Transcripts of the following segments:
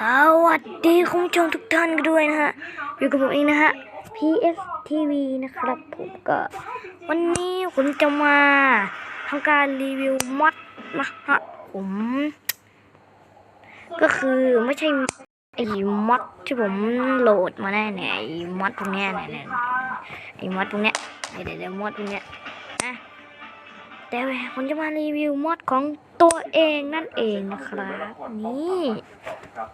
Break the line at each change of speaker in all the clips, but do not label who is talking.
สวัสดีคุณผู้ชมทุกท่านกันด้วยนะฮะ อยู่กับผมเองนะฮะ PS TV นะครับผมก็ วันนี้ผมจะมาทำการรีวิวมอดนะฮะผม ก็คือไม่ใช่ไอ้มอดที่ผมโหลดมาแน่เนี่ยไอ้มอดพวกเนี้ยเนี่ยเนี่ยไอ้มอดพวกเนี้ยเดี๋ยวเดี๋ยวเดี๋ยวมอดพวกเนี้ยนะ แต่ผมจะมารีวิวมอดของตัวเองนั่นเองนะครับ นี่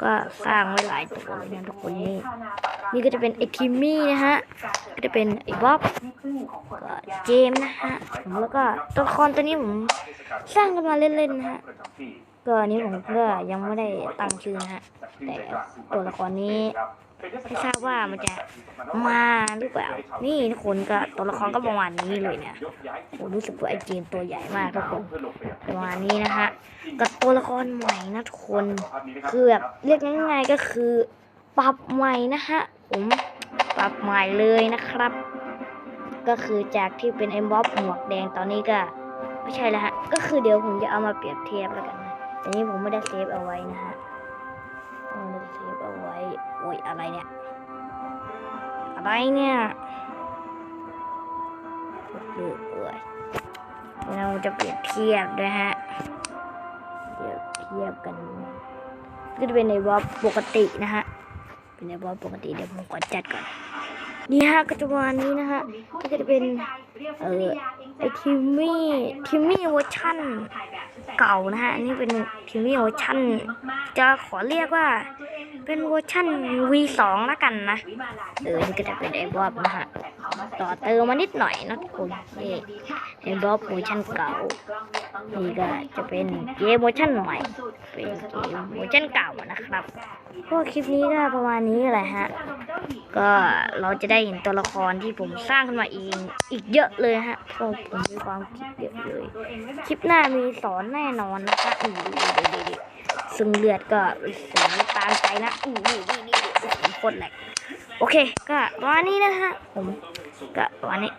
ก็สร้างไว้หลายตัวเลยนะทุกคนนี่นี่ก็จะเป็นไอทิมมี่นะฮะก็จะเป็นไอบ๊อบก็เจมส์นะฮะแล้วก็ตัวละครตัวนี้ผมสร้างกันมาเล่นๆนะฮะก็อันนี้ผมก็ยังไม่ได้ตั้งชื่อนะฮะแต่ตัวละครนี้ ไม่ทราบว่ามันจะมาหรือเปล่า นี่ทุกคนก็ตัวละครก็ประมาณนี้เลยเนี่ยผมรู้สึกว่าไอเจมตัวใหญ่มากทุกคนประมาณนี้นะฮะกับตัวละครใหม่นะทุกคน คือแบบเรียกง่ายๆก็คือปรับใหม่นะฮะผมปรับใหม่เลยนะครับ ก็คือจากที่เป็นไอ้บ๊อบหมวกแดงตอนนี้ก็ไม่ใช่แล้วฮะ ก็คือเดี๋ยวผมจะเอามาเปรียบเทียบแล้วกันนะแต่นี้ผมไม่ได้เซฟเอาไว้นะฮะ โอ้ยอะไรเนี่ย อะไรเนี่ยดูเอ้ยเราจะเปรียบเทียบด้วยฮะ เปรียบเทียบกัน ก็จะเป็นในวอลปกตินะฮะ เป็นในวอลปกติเดี๋ยวผมขอจัดก่อนนี่ฮะก็จะประมานี้นะฮะก็จะเป็นเออไอทิมมี่ทิมมี่เวอร์ชั่นเก่านะฮะนนี้เป็นทิมมี่เวอร์ชั่นจะขอเรียกว่า เป็นเวอร์ชั่น V2 แล้วกันนะ เออนี่ก็จะเป็นไอ้บอบนะฮะ ต่อเติมมานิดหน่อยนะทุกคนนี่ไอ้บอบเวอร์ชันเก่า นี่ก็จะเป็นเกมเวอร์ชันใหม่ เป็นเกมเวอร์ชันเก่านะครับพวกคลิปนี้ก็ประมาณนี้แหละฮะ ก็เราจะได้เห็นตัวละครที่ผมสร้างขึ้นมาเองอีกเยอะเลยฮะเพราะผมมีความคิดเยอะเลย คลิปหน้ามีสอนแน่นอนนะคะอือดีดีดีดี ซึ่งเลือดก็สูงตามใจนะอือดีดีดีโคตรแหลกโอเค ก็วันนี้นะฮะผมก็วันนี้